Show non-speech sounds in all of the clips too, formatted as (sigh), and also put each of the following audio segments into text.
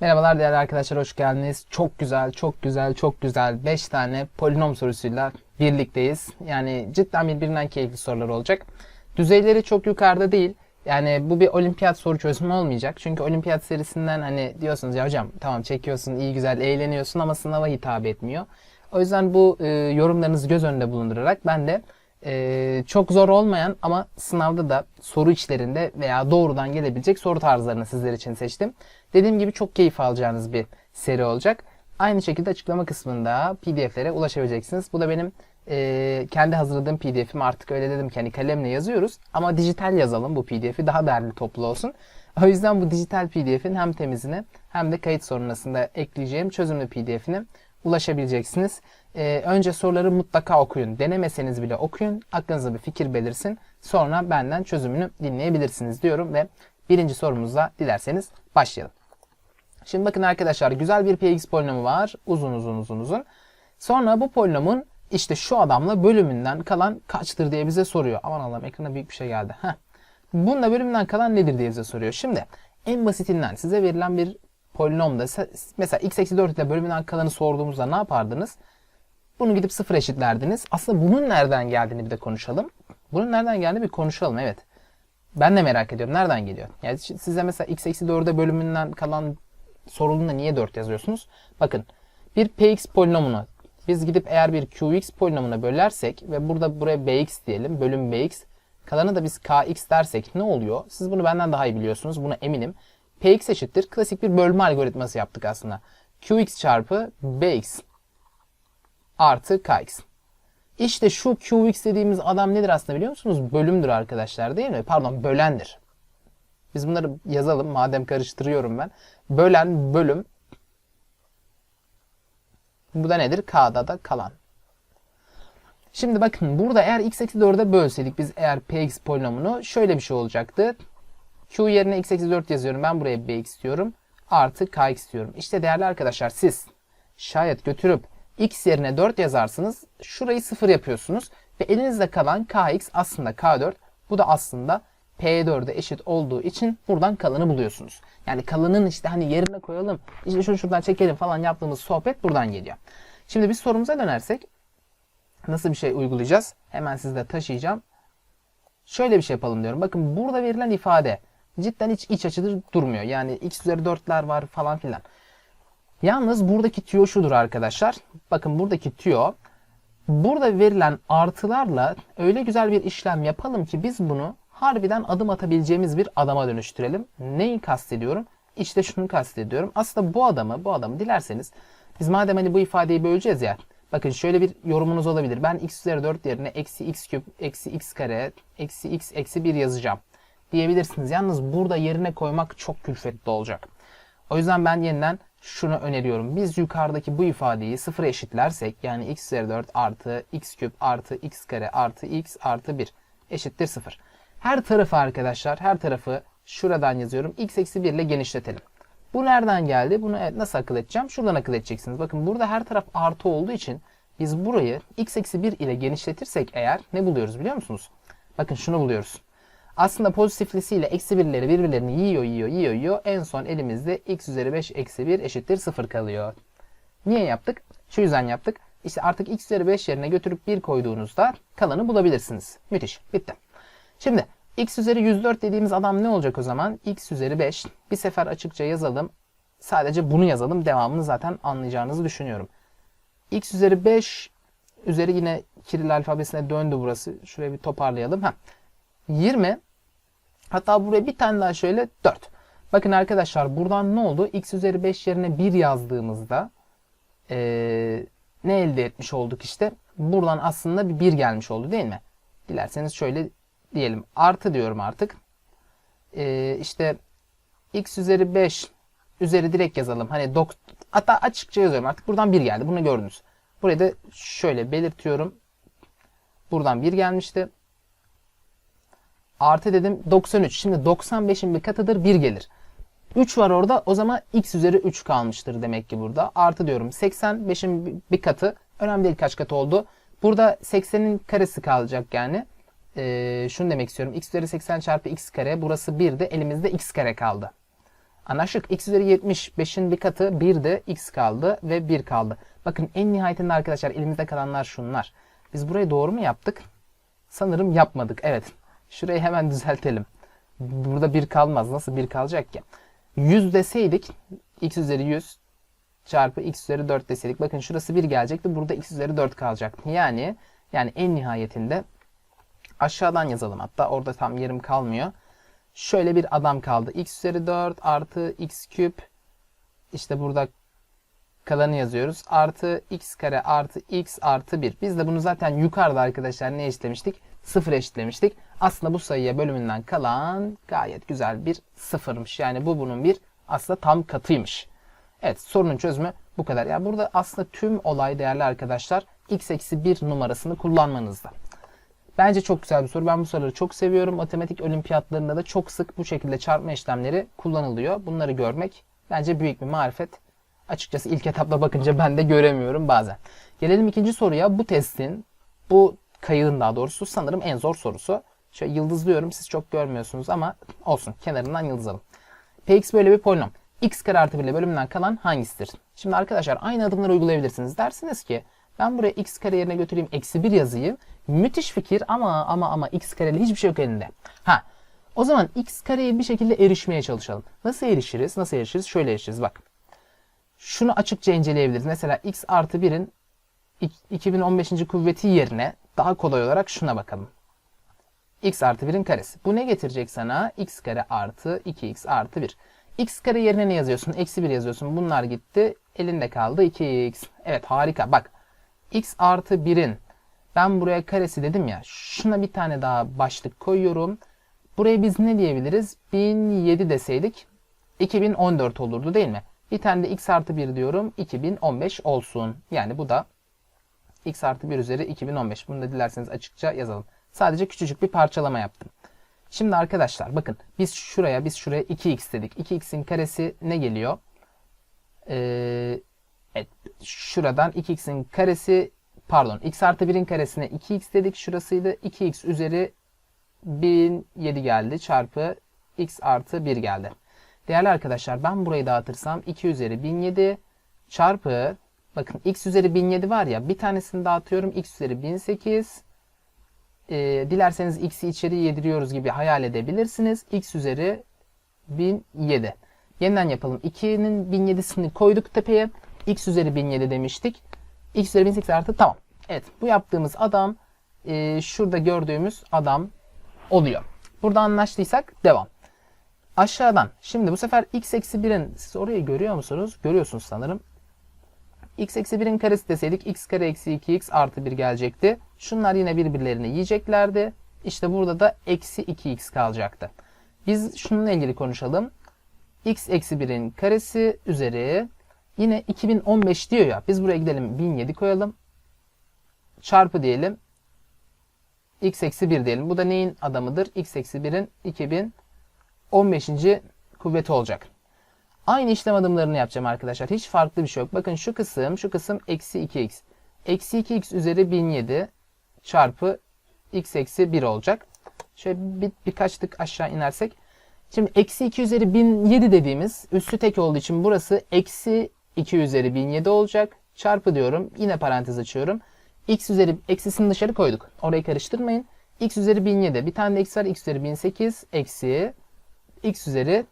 Merhabalar değerli arkadaşlar hoş geldiniz. Çok güzel, çok güzel, çok güzel 5 tane polinom sorusuyla birlikteyiz. Yani cidden birbirinden keyifli sorular olacak. Düzeyleri çok yukarıda değil. Yani bu bir olimpiyat soru çözümü olmayacak. Çünkü olimpiyat serisinden hani diyorsunuz ya hocam tamam çekiyorsun, iyi güzel eğleniyorsun ama sınava hitap etmiyor. O yüzden bu e, yorumlarınızı göz önünde bulundurarak ben de e, çok zor olmayan ama sınavda da soru içlerinde veya doğrudan gelebilecek soru tarzlarını sizler için seçtim. Dediğim gibi çok keyif alacağınız bir seri olacak. Aynı şekilde açıklama kısmında pdf'lere ulaşabileceksiniz. Bu da benim e, kendi hazırladığım pdf'im artık öyle dedim ki hani kalemle yazıyoruz ama dijital yazalım bu pdf'i daha değerli toplu olsun. O yüzden bu dijital pdf'in hem temizini hem de kayıt sonrasında ekleyeceğim çözümlü pdf'ine ulaşabileceksiniz. Ee, önce soruları mutlaka okuyun. Denemeseniz bile okuyun. Aklınıza bir fikir belirsin. Sonra benden çözümünü dinleyebilirsiniz diyorum ve birinci sorumuzla dilerseniz başlayalım. Şimdi bakın arkadaşlar güzel bir px polinomu var. Uzun uzun uzun uzun. Sonra bu polinomun işte şu adamla bölümünden kalan kaçtır diye bize soruyor. Aman Allah'ım ekrana büyük bir şey geldi. Heh. Bununla bölümünden kalan nedir diye bize soruyor. Şimdi en basitinden size verilen bir polinomda mesela x eksi 4 ile bölümünden kalanı sorduğumuzda ne yapardınız? Bunu gidip sıfır eşitlerdiniz. Aslında bunun nereden geldiğini bir de konuşalım. Bunun nereden geldiğini bir konuşalım evet. Ben de merak ediyorum. Nereden geliyor? Yani size mesela x eksi 4'e bölümünden kalan sorulduğunda niye 4 yazıyorsunuz? Bakın bir px polinomunu biz gidip eğer bir qx polinomuna bölersek ve burada buraya bx diyelim bölüm bx kalanı da biz kx dersek ne oluyor? Siz bunu benden daha iyi biliyorsunuz. Buna eminim. Px eşittir. Klasik bir bölme algoritması yaptık aslında. qx çarpı bx artı kx. İşte şu qx dediğimiz adam nedir aslında biliyor musunuz? Bölümdür arkadaşlar değil mi? Pardon bölendir. Biz bunları yazalım madem karıştırıyorum ben. Bölen, bölüm. Bu da nedir? K'da da kalan. Şimdi bakın burada eğer x eksi 4'e bölseydik biz eğer px polinomunu şöyle bir şey olacaktı. Q yerine x eksi 4 yazıyorum. Ben buraya bx diyorum. Artı kx diyorum. İşte değerli arkadaşlar siz şayet götürüp x yerine 4 yazarsınız. Şurayı 0 yapıyorsunuz. Ve elinizde kalan kx aslında k4. Bu da aslında p4'e eşit olduğu için buradan kalanı buluyorsunuz. Yani kalanın işte hani yerine koyalım, işte şunu şuradan çekelim falan yaptığımız sohbet buradan geliyor. Şimdi biz sorumuza dönersek nasıl bir şey uygulayacağız? Hemen sizde taşıyacağım. Şöyle bir şey yapalım diyorum. Bakın burada verilen ifade cidden hiç iç açıcı durmuyor. Yani x üzeri 4'ler var falan filan. Yalnız buradaki tüyo şudur arkadaşlar. Bakın buradaki tüyo burada verilen artılarla öyle güzel bir işlem yapalım ki biz bunu harbiden adım atabileceğimiz bir adama dönüştürelim. Neyi kastediyorum? İşte şunu kastediyorum. Aslında bu adamı, bu adamı dilerseniz biz madem hani bu ifadeyi böleceğiz ya. Bakın şöyle bir yorumunuz olabilir. Ben x üzeri 4 yerine eksi x küp, eksi x kare, eksi x, eksi 1 yazacağım diyebilirsiniz. Yalnız burada yerine koymak çok külfetli olacak. O yüzden ben yeniden şunu öneriyorum. Biz yukarıdaki bu ifadeyi sıfıra eşitlersek yani x üzeri 4 artı x küp artı x kare artı x artı 1 eşittir 0. Her tarafı arkadaşlar her tarafı şuradan yazıyorum. x eksi 1 ile genişletelim. Bu nereden geldi? Bunu evet, nasıl akıl edeceğim? Şuradan akıl edeceksiniz. Bakın burada her taraf artı olduğu için biz burayı x eksi 1 ile genişletirsek eğer ne buluyoruz biliyor musunuz? Bakın şunu buluyoruz. Aslında pozitiflisiyle eksi birleri birbirlerini yiyor yiyor yiyor yiyor. En son elimizde x üzeri 5 eksi 1 eşittir 0 kalıyor. Niye yaptık? Şu yüzden yaptık. İşte artık x üzeri 5 yerine götürüp 1 koyduğunuzda kalanı bulabilirsiniz. Müthiş. Bitti. Şimdi x üzeri 104 dediğimiz adam ne olacak o zaman? x üzeri 5. Bir sefer açıkça yazalım. Sadece bunu yazalım. Devamını zaten anlayacağınızı düşünüyorum. x üzeri 5 üzeri yine Kiril alfabesine döndü burası. Şuraya bir toparlayalım. Heh. 20 hatta buraya bir tane daha şöyle 4. Bakın arkadaşlar buradan ne oldu? x üzeri 5 yerine 1 yazdığımızda ee, ne elde etmiş olduk işte? Buradan aslında bir 1 gelmiş oldu değil mi? Dilerseniz şöyle diyelim. Artı diyorum artık. Ee, işte x üzeri 5 üzeri direkt yazalım. Hani dok hatta açıkça yazıyorum artık. Buradan 1 geldi. Bunu gördünüz. Burayı da şöyle belirtiyorum. Buradan 1 gelmişti. Artı dedim 93. Şimdi 95'in bir katıdır 1 gelir. 3 var orada o zaman x üzeri 3 kalmıştır demek ki burada. Artı diyorum 85'in bir katı. Önemli değil kaç katı oldu. Burada 80'in karesi kalacak yani. Ee, şunu demek istiyorum. x üzeri 80 çarpı x kare. Burası 1 de elimizde x kare kaldı. Anlaşık x üzeri 70 5'in bir katı 1 de x kaldı ve 1 kaldı. Bakın en nihayetinde arkadaşlar elimizde kalanlar şunlar. Biz burayı doğru mu yaptık? Sanırım yapmadık. Evet. Şurayı hemen düzeltelim. Burada 1 kalmaz. Nasıl 1 kalacak ki? 100 deseydik x üzeri 100 çarpı x üzeri 4 deseydik. Bakın şurası 1 gelecekti. Burada x üzeri 4 kalacaktı. Yani yani en nihayetinde aşağıdan yazalım hatta. Orada tam yerim kalmıyor. Şöyle bir adam kaldı. x üzeri 4 artı x küp işte burada kalanı yazıyoruz. Artı x kare artı x artı 1. Biz de bunu zaten yukarıda arkadaşlar ne eşitlemiştik? Sıfır eşitlemiştik. Aslında bu sayıya bölümünden kalan gayet güzel bir sıfırmış. Yani bu bunun bir aslında tam katıymış. Evet sorunun çözümü bu kadar. Yani burada aslında tüm olay değerli arkadaşlar x eksi 1 numarasını kullanmanızda. Bence çok güzel bir soru. Ben bu soruları çok seviyorum. Matematik olimpiyatlarında da çok sık bu şekilde çarpma işlemleri kullanılıyor. Bunları görmek bence büyük bir marifet. Açıkçası ilk etapta bakınca ben de göremiyorum bazen. Gelelim ikinci soruya. Bu testin, bu kayığın daha doğrusu sanırım en zor sorusu. Şöyle yıldızlıyorum. Siz çok görmüyorsunuz ama olsun. Kenarından yıldızalım. Px böyle bir polinom. x kare artı 1 ile bölümünden kalan hangisidir? Şimdi arkadaşlar aynı adımları uygulayabilirsiniz. Dersiniz ki ben buraya x kare yerine götüreyim eksi 1 yazayım. Müthiş fikir ama ama ama x kareli hiçbir şey yok elinde. Ha o zaman x kareye bir şekilde erişmeye çalışalım. Nasıl erişiriz? Nasıl erişiriz? Şöyle erişiriz bak. Şunu açıkça inceleyebiliriz. Mesela x artı 1'in 2015. kuvveti yerine daha kolay olarak şuna bakalım. X artı 1'in karesi. Bu ne getirecek sana? x kare artı 2x artı 1. x kare yerine ne yazıyorsun? Eksi 1 yazıyorsun. Bunlar gitti. Elinde kaldı 2x. Evet harika. Bak x artı 1'in ben buraya karesi dedim ya. Şuna bir tane daha başlık koyuyorum. Buraya biz ne diyebiliriz? 1007 deseydik 2014 olurdu değil mi? Bir tane de x artı 1 diyorum. 2015 olsun. Yani bu da x artı 1 üzeri 2015. Bunu da dilerseniz açıkça yazalım. Sadece küçücük bir parçalama yaptım. Şimdi arkadaşlar bakın biz şuraya biz şuraya 2x dedik. 2x'in karesi ne geliyor? Ee, evet, şuradan 2x'in karesi pardon x artı 1'in karesine 2x dedik. Şurasıydı. 2x üzeri 1007 geldi. Çarpı x artı 1 geldi. Değerli arkadaşlar ben burayı dağıtırsam 2 üzeri 1007 çarpı bakın x üzeri 1007 var ya bir tanesini dağıtıyorum x üzeri 1008 e, dilerseniz x'i içeri yediriyoruz gibi hayal edebilirsiniz. x üzeri 1007. Yeniden yapalım. 2'nin 1007'sini koyduk tepeye. x üzeri 1007 demiştik. x üzeri 1008 artı tamam. Evet bu yaptığımız adam e, şurada gördüğümüz adam oluyor. Burada anlaştıysak devam. Aşağıdan. Şimdi bu sefer x eksi 1'in siz orayı görüyor musunuz? Görüyorsunuz sanırım. X eksi 1'in karesi deseydik x kare eksi 2x artı 1 gelecekti. Şunlar yine birbirlerini yiyeceklerdi. İşte burada da eksi 2x kalacaktı. Biz şununla ilgili konuşalım. x eksi 1'in karesi üzeri yine 2015 diyor ya. Biz buraya gidelim 1007 koyalım. Çarpı diyelim. x eksi 1 diyelim. Bu da neyin adamıdır? x eksi 1'in 2015. kuvveti olacak. Aynı işlem adımlarını yapacağım arkadaşlar. Hiç farklı bir şey yok. Bakın şu kısım, şu kısım eksi 2x. Eksi 2x üzeri 1007 çarpı x eksi 1 olacak. Şöyle bir, birkaç tık aşağı inersek. Şimdi eksi 2 üzeri 1007 dediğimiz üstü tek olduğu için burası eksi 2 üzeri 1007 olacak. Çarpı diyorum. Yine parantez açıyorum. x üzeri eksisini dışarı koyduk. Orayı karıştırmayın. x üzeri 1007. Bir tane de x var. x üzeri 1008 eksi x üzeri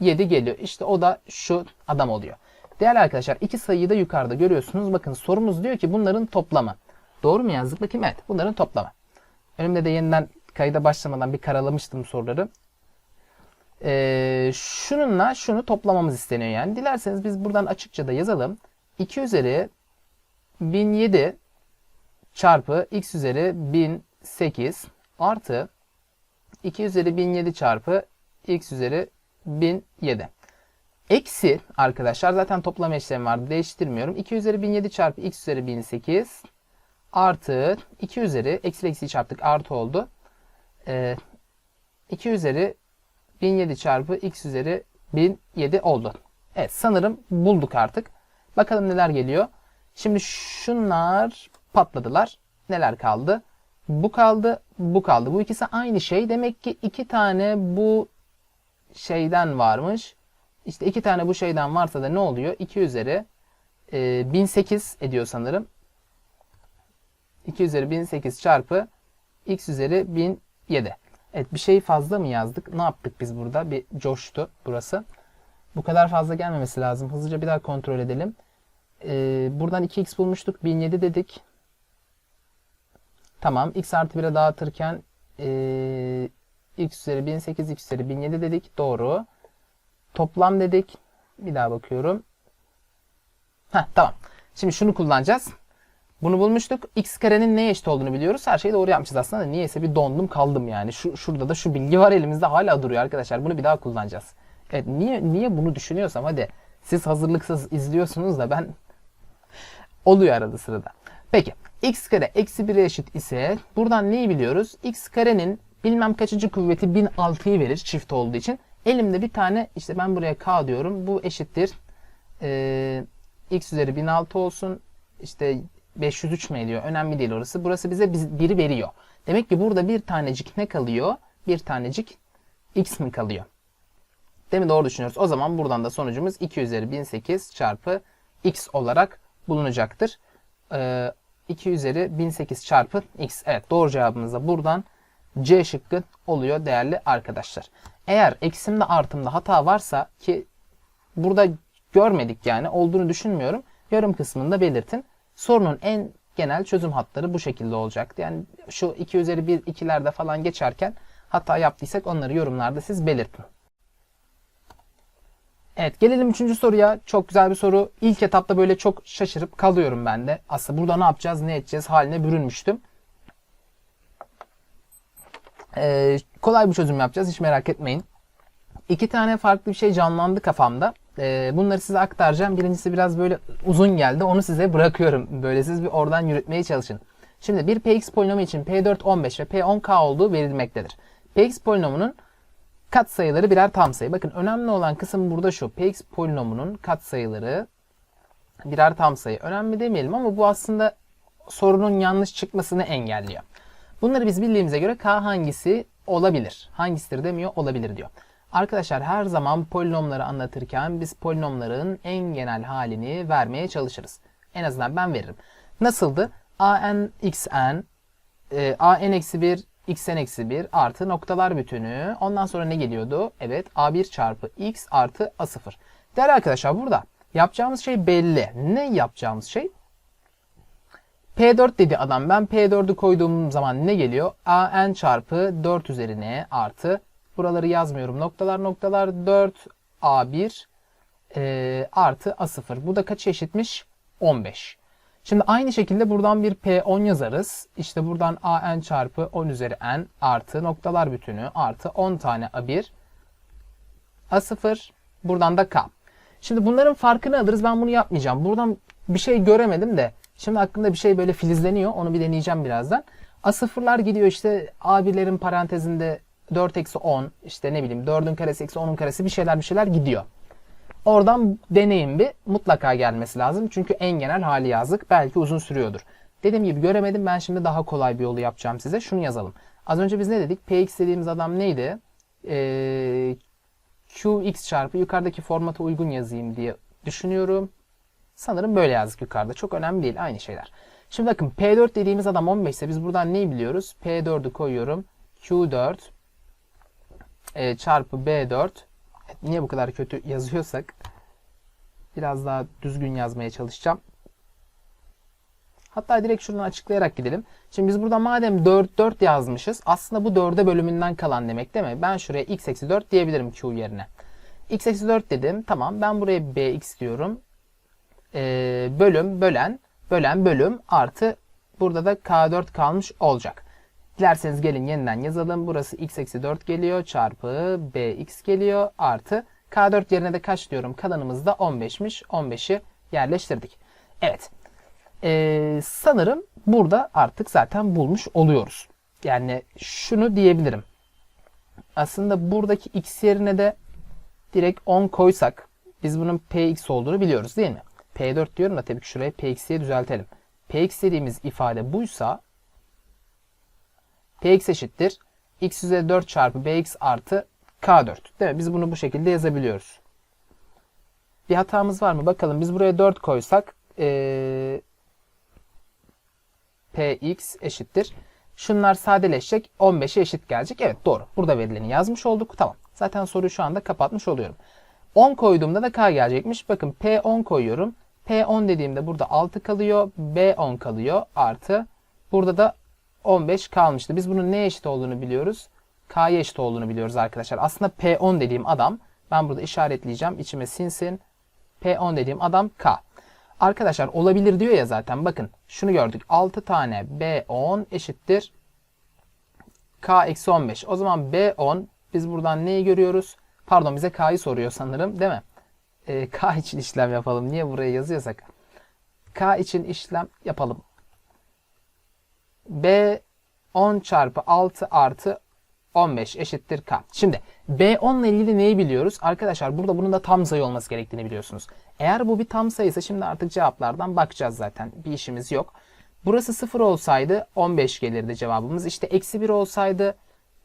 1007 geliyor. İşte o da şu adam oluyor. Değerli arkadaşlar iki sayıyı da yukarıda görüyorsunuz. Bakın sorumuz diyor ki bunların toplamı. Doğru mu yazdık? Bakayım evet bunların toplamı. Önümde de yeniden kayıda başlamadan bir karalamıştım soruları. Ee, şununla şunu toplamamız isteniyor yani. Dilerseniz biz buradan açıkça da yazalım. 2 üzeri 1007 çarpı x üzeri 1008 artı 2 üzeri 1007 çarpı x üzeri 1007. Eksi arkadaşlar zaten toplama işlemi vardı değiştirmiyorum. 2 üzeri 1007 çarpı x üzeri 1008 artı 2 üzeri eksi eksi çarptık artı oldu. Ee, 2 üzeri 1007 çarpı x üzeri 1007 oldu. Evet sanırım bulduk artık. Bakalım neler geliyor. Şimdi şunlar patladılar. Neler kaldı? Bu kaldı, bu kaldı. Bu ikisi aynı şey. Demek ki iki tane bu şeyden varmış. İşte iki tane bu şeyden varsa da ne oluyor? 2 üzeri e, 1008 ediyor sanırım. 2 üzeri 1008 çarpı x üzeri 1007. Evet bir şey fazla mı yazdık? Ne yaptık biz burada? Bir coştu burası. Bu kadar fazla gelmemesi lazım. Hızlıca bir daha kontrol edelim. Ee, buradan 2x bulmuştuk. 1007 dedik. Tamam. x artı 1'e dağıtırken ee, x üzeri 1008, x üzeri 1007 dedik. Doğru. Toplam dedik. Bir daha bakıyorum. Heh, tamam. Şimdi şunu kullanacağız. Bunu bulmuştuk. X karenin neye eşit olduğunu biliyoruz. Her şeyi doğru yapmışız aslında. da Niyeyse bir dondum kaldım yani. Şu, şurada da şu bilgi var elimizde hala duruyor arkadaşlar. Bunu bir daha kullanacağız. Evet niye niye bunu düşünüyorsam hadi siz hazırlıksız izliyorsunuz da ben (laughs) oluyor arada sırada. Peki x kare eksi 1'e eşit ise buradan neyi biliyoruz? x karenin bilmem kaçıncı kuvveti 1006'yı verir çift olduğu için. Elimde bir tane işte ben buraya k diyorum. Bu eşittir. Ee, x üzeri 1006 olsun. İşte 503 mi ediyor? Önemli değil orası. Burası bize biri veriyor. Demek ki burada bir tanecik ne kalıyor? Bir tanecik x mi kalıyor? Değil mi? Doğru düşünüyoruz. O zaman buradan da sonucumuz 2 üzeri 1008 çarpı x olarak bulunacaktır. Ee, 2 üzeri 1008 çarpı x. Evet doğru cevabımız da buradan C şıkkı oluyor değerli arkadaşlar. Eğer eksimde artımda hata varsa ki burada görmedik yani olduğunu düşünmüyorum. Yorum kısmında belirtin. Sorunun en genel çözüm hatları bu şekilde olacaktı. Yani şu 2 üzeri 1 ikilerde falan geçerken hata yaptıysak onları yorumlarda siz belirtin. Evet gelelim üçüncü soruya. Çok güzel bir soru. İlk etapta böyle çok şaşırıp kalıyorum ben de. Aslında burada ne yapacağız, ne edeceğiz haline bürünmüştüm. Ee, kolay bir çözüm yapacağız. Hiç merak etmeyin. İki tane farklı bir şey canlandı kafamda. Ee, bunları size aktaracağım. Birincisi biraz böyle uzun geldi. Onu size bırakıyorum. Böyle siz bir oradan yürütmeye çalışın. Şimdi bir px polinomu için p4 15 ve p10k olduğu verilmektedir. px polinomunun katsayıları birer tam sayı. Bakın önemli olan kısım burada şu. px polinomunun katsayıları birer tam sayı. Önemli demeyelim ama bu aslında sorunun yanlış çıkmasını engelliyor. Bunları biz bildiğimize göre k hangisi olabilir? Hangisidir demiyor, olabilir diyor. Arkadaşlar her zaman polinomları anlatırken biz polinomların en genel halini vermeye çalışırız. En azından ben veririm. Nasıldı? a n x n e, a n eksi 1 x n eksi 1 artı noktalar bütünü. Ondan sonra ne geliyordu? Evet a1 çarpı x artı a0. Değerli arkadaşlar burada yapacağımız şey belli. Ne yapacağımız şey? P4 dedi adam. Ben P4'ü koyduğum zaman ne geliyor? a n çarpı 4 üzerine artı Buraları yazmıyorum. Noktalar noktalar 4 A1 e, artı A0. Bu da kaç eşitmiş? 15. Şimdi aynı şekilde buradan bir P10 yazarız. İşte buradan AN çarpı 10 üzeri N artı noktalar bütünü artı 10 tane A1 A0 buradan da K. Şimdi bunların farkını alırız. Ben bunu yapmayacağım. Buradan bir şey göremedim de şimdi aklımda bir şey böyle filizleniyor. Onu bir deneyeceğim birazdan. A0'lar gidiyor işte A1'lerin parantezinde 4 eksi 10 işte ne bileyim 4'ün karesi eksi 10'un karesi bir şeyler bir şeyler gidiyor. Oradan deneyin bir mutlaka gelmesi lazım. Çünkü en genel hali yazdık. Belki uzun sürüyordur. Dediğim gibi göremedim. Ben şimdi daha kolay bir yolu yapacağım size. Şunu yazalım. Az önce biz ne dedik? Px dediğimiz adam neydi? Ee, Qx çarpı yukarıdaki formata uygun yazayım diye düşünüyorum. Sanırım böyle yazdık yukarıda. Çok önemli değil. Aynı şeyler. Şimdi bakın P4 dediğimiz adam 15 ise biz buradan neyi biliyoruz? P4'ü koyuyorum. Q4 e, çarpı B4 niye bu kadar kötü yazıyorsak biraz daha düzgün yazmaya çalışacağım. Hatta direkt şuradan açıklayarak gidelim. Şimdi biz burada madem 4 4 yazmışız aslında bu 4'e bölümünden kalan demek değil mi? Ben şuraya x eksi 4 diyebilirim q yerine. x eksi 4 dedim. Tamam ben buraya bx diyorum. Ee, bölüm bölen bölen bölüm artı burada da k4 kalmış olacak. Dilerseniz gelin yeniden yazalım. Burası x eksi 4 geliyor çarpı bx geliyor artı k4 yerine de kaç diyorum? Kalanımız da 15'miş. 15'i yerleştirdik. Evet. Ee, sanırım burada artık zaten bulmuş oluyoruz. Yani şunu diyebilirim. Aslında buradaki x yerine de direkt 10 koysak biz bunun px olduğunu biliyoruz değil mi? P4 diyorum da tabii ki şurayı px'ye düzeltelim. px dediğimiz ifade buysa px eşittir. x üzeri 4 çarpı bx artı K4. Değil mi? Biz bunu bu şekilde yazabiliyoruz. Bir hatamız var mı? Bakalım biz buraya 4 koysak ee, Px eşittir. Şunlar sadeleşecek. 15'e eşit gelecek. Evet doğru. Burada verileni yazmış olduk. Tamam. Zaten soruyu şu anda kapatmış oluyorum. 10 koyduğumda da K gelecekmiş. Bakın P10 koyuyorum. P10 dediğimde burada 6 kalıyor. B10 kalıyor. Artı. Burada da 15 kalmıştı. Biz bunun neye eşit olduğunu biliyoruz. K'ya eşit olduğunu biliyoruz arkadaşlar. Aslında P10 dediğim adam ben burada işaretleyeceğim. içime sinsin. P10 dediğim adam K. Arkadaşlar olabilir diyor ya zaten. Bakın şunu gördük. 6 tane B10 eşittir. K eksi 15. O zaman B10 biz buradan neyi görüyoruz? Pardon bize K'yı soruyor sanırım değil mi? Ee, K için işlem yapalım. Niye buraya yazıyorsak? K için işlem yapalım. B 10 çarpı 6 artı 15 eşittir K. Şimdi B10 ile ilgili neyi biliyoruz? Arkadaşlar burada bunun da tam sayı olması gerektiğini biliyorsunuz. Eğer bu bir tam sayıysa şimdi artık cevaplardan bakacağız zaten. Bir işimiz yok. Burası 0 olsaydı 15 gelirdi cevabımız. İşte eksi 1 olsaydı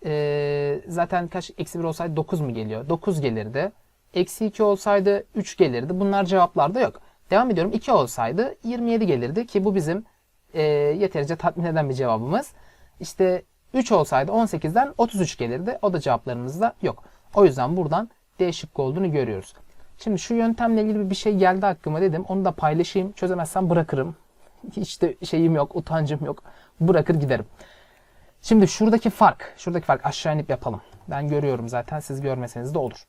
ee, zaten kaç eksi 1 olsaydı 9 mu geliyor? 9 gelirdi. Eksi 2 olsaydı 3 gelirdi. Bunlar cevaplarda yok. Devam ediyorum. 2 olsaydı 27 gelirdi ki bu bizim e, yeterince tatmin eden bir cevabımız. İşte 3 olsaydı 18'den 33 gelirdi. O da cevaplarımızda yok. O yüzden buradan D şıkkı olduğunu görüyoruz. Şimdi şu yöntemle ilgili bir şey geldi aklıma dedim. Onu da paylaşayım. Çözemezsem bırakırım. (laughs) Hiç de şeyim yok, utancım yok. Bırakır giderim. Şimdi şuradaki fark, şuradaki fark aşağı inip yapalım. Ben görüyorum zaten siz görmeseniz de olur.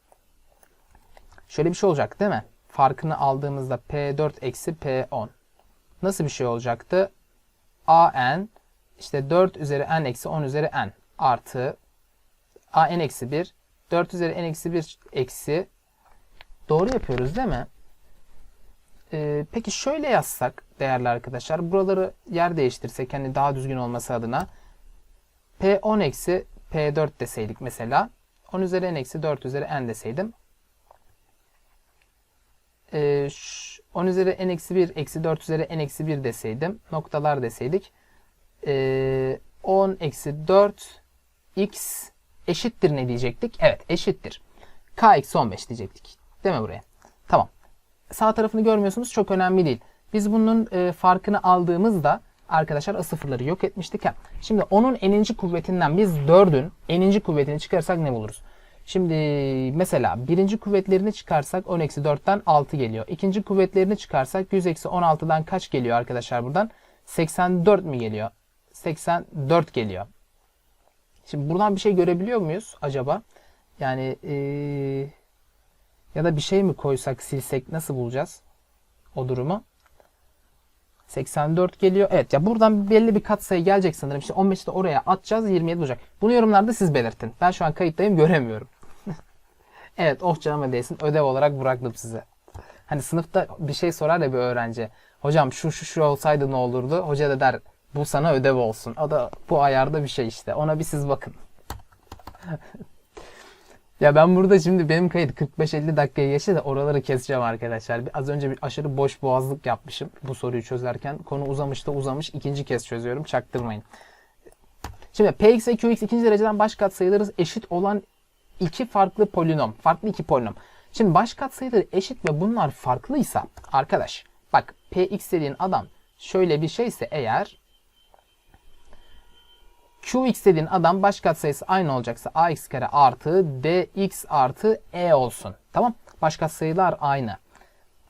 Şöyle bir şey olacak değil mi? Farkını aldığımızda P4 eksi P10. Nasıl bir şey olacaktı? AN işte 4 üzeri n eksi 10 üzeri n artı a n eksi 1 4 üzeri n eksi 1 eksi doğru yapıyoruz değil mi? Ee, peki şöyle yazsak değerli arkadaşlar buraları yer değiştirsek hani daha düzgün olması adına p10 eksi p4 deseydik mesela 10 üzeri n eksi 4 üzeri n deseydim ee, 10 üzeri n eksi 1 eksi 4 üzeri n eksi 1 deseydim noktalar deseydik e, 10 eksi 4 x eşittir ne diyecektik? Evet eşittir. k eksi 15 diyecektik. Değil mi buraya? Tamam. Sağ tarafını görmüyorsunuz çok önemli değil. Biz bunun e, farkını aldığımızda arkadaşlar sıfırları yok etmiştik ya. Şimdi onun eninci kuvvetinden biz 4'ün eninci kuvvetini çıkarsak ne buluruz? Şimdi mesela birinci kuvvetlerini çıkarsak 10 eksi 4'ten 6 geliyor. İkinci kuvvetlerini çıkarsak 100 eksi 16'dan kaç geliyor arkadaşlar buradan? 84 mi geliyor? 84 geliyor. Şimdi buradan bir şey görebiliyor muyuz acaba? Yani ee, ya da bir şey mi koysak silsek nasıl bulacağız o durumu? 84 geliyor. Evet ya buradan belli bir katsayı gelecek sanırım. İşte 15'i de oraya atacağız 27 olacak. Bunu yorumlarda siz belirtin. Ben şu an kayıttayım göremiyorum. (laughs) evet oh canıma değsin ödev olarak bıraktım size. Hani sınıfta bir şey sorar ya bir öğrenci. Hocam şu şu şu olsaydı ne olurdu? Hoca da der bu sana ödev olsun. O da bu ayarda bir şey işte. Ona bir siz bakın. (laughs) ya ben burada şimdi benim kayıt 45-50 dakikaya geçti de oraları keseceğim arkadaşlar. Az önce bir aşırı boş boğazlık yapmışım bu soruyu çözerken. Konu uzamış da uzamış. ikinci kez çözüyorum. Çaktırmayın. Şimdi Px ve Qx ikinci dereceden baş katsayıları eşit olan iki farklı polinom. Farklı iki polinom. Şimdi baş katsayıları eşit ve bunlar farklıysa arkadaş bak Px dediğin adam şöyle bir şeyse eğer Qx dediğin adam baş katsayısı aynı olacaksa ax kare artı dx artı e olsun. Tamam. Baş katsayılar aynı.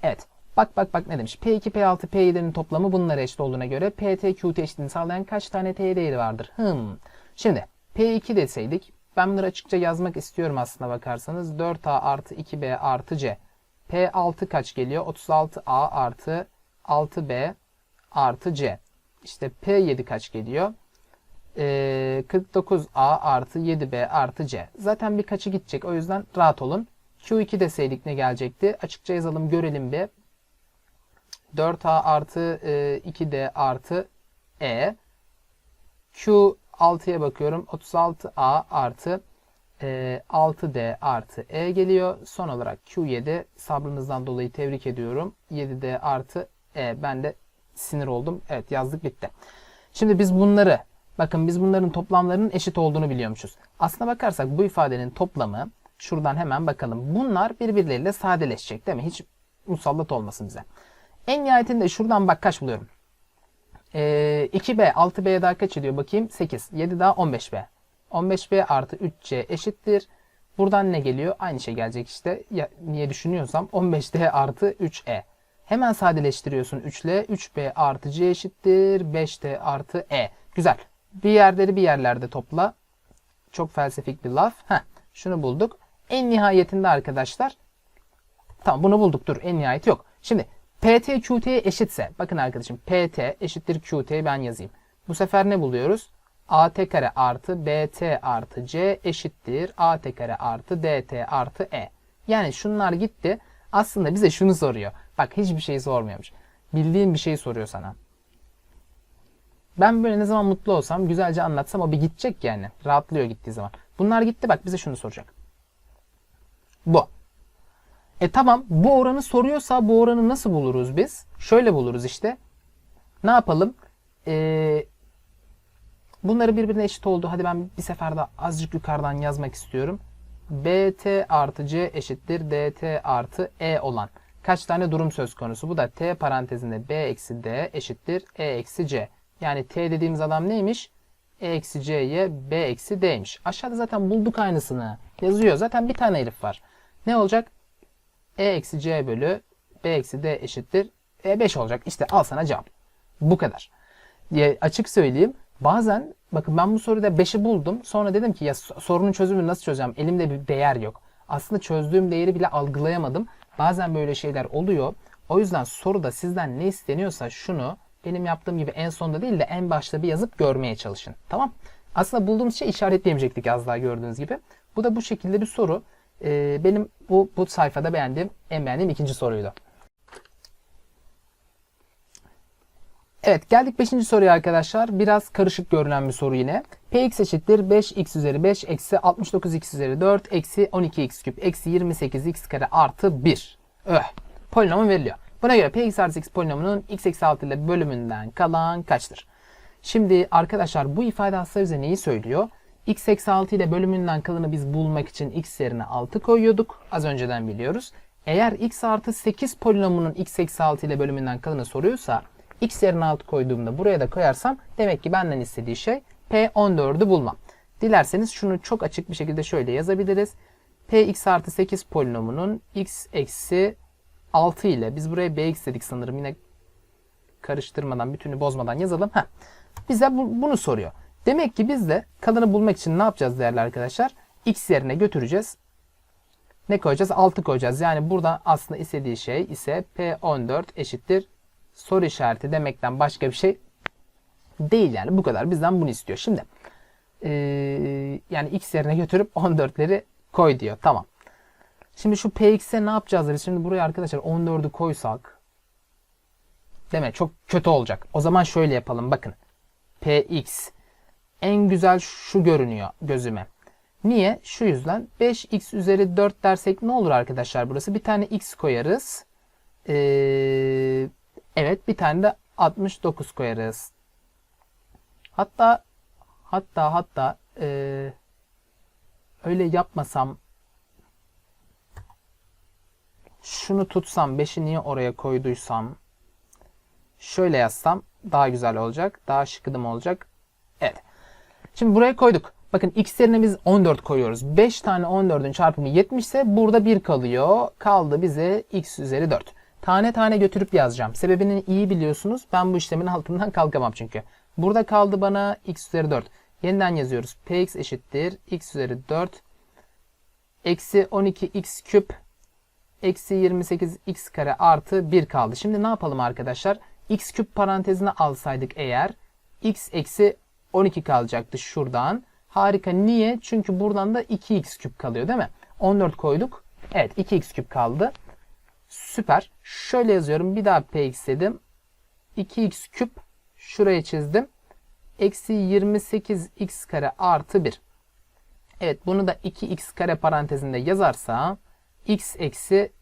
Evet. Bak bak bak ne demiş. P2, P6, P7'nin toplamı bunlara eşit olduğuna göre PT, QT eşitliğini sağlayan kaç tane T değeri vardır? Hım. Şimdi P2 deseydik ben bunları açıkça yazmak istiyorum aslına bakarsanız. 4A artı 2B artı C. P6 kaç geliyor? 36A artı 6B artı C. İşte P7 kaç geliyor? 49A artı 7B artı C. Zaten birkaçı gidecek. O yüzden rahat olun. Q2 deseydik ne gelecekti? Açıkça yazalım görelim bir. 4A artı 2D artı E. Q6'ya bakıyorum. 36A artı 6D artı E geliyor. Son olarak Q7 sabrınızdan dolayı tebrik ediyorum. 7D artı E. Ben de sinir oldum. Evet yazdık bitti. Şimdi biz bunları Bakın biz bunların toplamlarının eşit olduğunu biliyormuşuz. Aslına bakarsak bu ifadenin toplamı Şuradan hemen bakalım. Bunlar birbirleriyle sadeleşecek değil mi? Hiç musallat olmasın bize. En nihayetinde şuradan bak kaç buluyorum. Ee, 2B 6B'ye daha kaç ediyor bakayım? 8. 7 daha 15B. 15B artı 3C eşittir. Buradan ne geliyor? Aynı şey gelecek işte. Ya, niye düşünüyorsam 15D artı 3E. Hemen sadeleştiriyorsun 3 ile. 3B artı C eşittir. 5D artı E. Güzel. Bir yerleri bir yerlerde topla. Çok felsefik bir laf. Heh, şunu bulduk. En nihayetinde arkadaşlar Tamam bunu bulduk. Dur en nihayet yok. Şimdi PT QT'ye eşitse bakın arkadaşım PT eşittir QT ben yazayım. Bu sefer ne buluyoruz? AT kare artı BT artı C eşittir AT kare artı DT artı E. Yani şunlar gitti. Aslında bize şunu soruyor. Bak hiçbir şey sormuyormuş. Bildiğin bir şey soruyor sana. Ben böyle ne zaman mutlu olsam güzelce anlatsam o bir gidecek yani. Rahatlıyor gittiği zaman. Bunlar gitti bak bize şunu soracak. Bu. E tamam bu oranı soruyorsa bu oranı nasıl buluruz biz? Şöyle buluruz işte. Ne yapalım? Ee, bunları birbirine eşit oldu. Hadi ben bir seferde azıcık yukarıdan yazmak istiyorum. BT artı C eşittir DT artı E olan kaç tane durum söz konusu? Bu da T parantezinde B eksi D eşittir E eksi C. Yani T dediğimiz adam neymiş? E eksi C'ye B eksi D'ymiş. Aşağıda zaten bulduk aynısını. Yazıyor. Zaten bir tane herif var. Ne olacak? E eksi C bölü B eksi D eşittir. E5 olacak. İşte al sana cevap. Bu kadar. Diye açık söyleyeyim. Bazen bakın ben bu soruda 5'i buldum. Sonra dedim ki ya sorunun çözümünü nasıl çözeceğim? Elimde bir değer yok. Aslında çözdüğüm değeri bile algılayamadım. Bazen böyle şeyler oluyor. O yüzden soruda sizden ne isteniyorsa şunu benim yaptığım gibi en sonda değil de en başta bir yazıp görmeye çalışın. Tamam? Aslında bulduğumuz şey işaretleyemeyecektik az daha gördüğünüz gibi. Bu da bu şekilde bir soru. Ee, benim bu, bu sayfada beğendiğim, en beğendiğim ikinci soruydu. Evet geldik 5. soruya arkadaşlar. Biraz karışık görünen bir soru yine. Px eşittir 5x üzeri 5 eksi 69x üzeri 4 eksi 12x küp eksi 28x kare artı 1. Öh. Polinomu veriliyor. Buna göre px artı x polinomunun x eksi 6 ile bölümünden kalan kaçtır? Şimdi arkadaşlar bu ifade aslında bize neyi söylüyor? x eksi 6 ile bölümünden kalanı biz bulmak için x yerine 6 koyuyorduk. Az önceden biliyoruz. Eğer x artı 8 polinomunun x eksi 6 ile bölümünden kalanı soruyorsa x yerine 6 koyduğumda buraya da koyarsam demek ki benden istediği şey P14'ü bulmam. Dilerseniz şunu çok açık bir şekilde şöyle yazabiliriz. Px artı 8 polinomunun x eksi 6 ile biz buraya bx dedik sanırım yine karıştırmadan bütünü bozmadan yazalım. Heh. Bize bu, bunu soruyor. Demek ki biz de kalanı bulmak için ne yapacağız değerli arkadaşlar? X yerine götüreceğiz. Ne koyacağız? 6 koyacağız. Yani burada aslında istediği şey ise P14 eşittir soru işareti demekten başka bir şey değil yani. Bu kadar. Bizden bunu istiyor. Şimdi ee, yani X yerine götürüp 14'leri koy diyor. Tamam. Şimdi şu Px'e ne yapacağız? Şimdi buraya arkadaşlar 14'ü koysak değil mi? Çok kötü olacak. O zaman şöyle yapalım. Bakın. Px en güzel şu görünüyor gözüme. Niye? Şu yüzden 5x üzeri 4 dersek ne olur arkadaşlar burası? Bir tane x koyarız. Ee, evet bir tane de 69 koyarız. Hatta hatta hatta ee, öyle yapmasam şunu tutsam 5'i niye oraya koyduysam şöyle yazsam daha güzel olacak. Daha şıkıdım olacak. Evet. Şimdi buraya koyduk. Bakın x yerine biz 14 koyuyoruz. 5 tane 14'ün çarpımı 70 ise burada 1 kalıyor. Kaldı bize x üzeri 4. Tane tane götürüp yazacağım. Sebebini iyi biliyorsunuz. Ben bu işlemin altından kalkamam çünkü. Burada kaldı bana x üzeri 4. Yeniden yazıyoruz. px eşittir x üzeri 4 eksi 12x küp eksi 28x kare artı 1 kaldı. Şimdi ne yapalım arkadaşlar? x küp parantezine alsaydık eğer x eksi 12 kalacaktı şuradan. Harika. Niye? Çünkü buradan da 2x küp kalıyor değil mi? 14 koyduk. Evet 2x küp kaldı. Süper. Şöyle yazıyorum. Bir daha px dedim. 2x küp şuraya çizdim. Eksi 28x kare artı 1. Evet bunu da 2x kare parantezinde yazarsa x eksi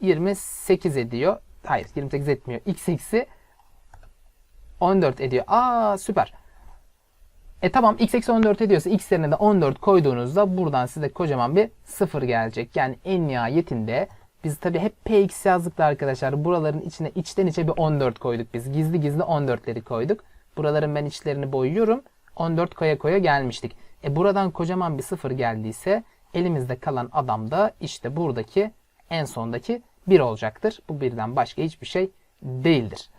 28 ediyor. Hayır 28 etmiyor. x eksi 14 ediyor. Aa süper. E tamam x eksi 14 ediyorsa x yerine de 14 koyduğunuzda buradan size kocaman bir sıfır gelecek. Yani en nihayetinde biz tabi hep px yazdık da arkadaşlar. Buraların içine içten içe bir 14 koyduk biz. Gizli gizli 14'leri koyduk. Buraların ben içlerini boyuyorum. 14 koya koya gelmiştik. E buradan kocaman bir sıfır geldiyse elimizde kalan adam da işte buradaki en sondaki 1 olacaktır. Bu birden başka hiçbir şey değildir.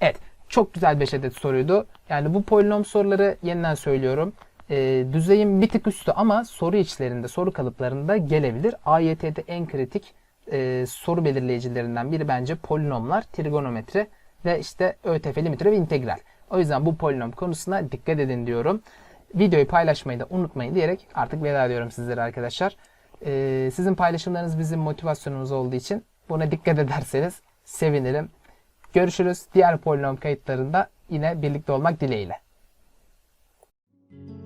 Evet çok güzel 5 adet soruydu. Yani bu polinom soruları yeniden söylüyorum. E, düzeyin bir tık üstü ama soru içlerinde, soru kalıplarında gelebilir. AYT'de en kritik e, soru belirleyicilerinden biri bence polinomlar, trigonometri ve işte ÖTF, limit ve integral. O yüzden bu polinom konusuna dikkat edin diyorum videoyu paylaşmayı da unutmayın diyerek artık veda ediyorum sizlere arkadaşlar. Ee, sizin paylaşımlarınız bizim motivasyonumuz olduğu için buna dikkat ederseniz sevinirim. Görüşürüz. Diğer polinom kayıtlarında yine birlikte olmak dileğiyle. Müzik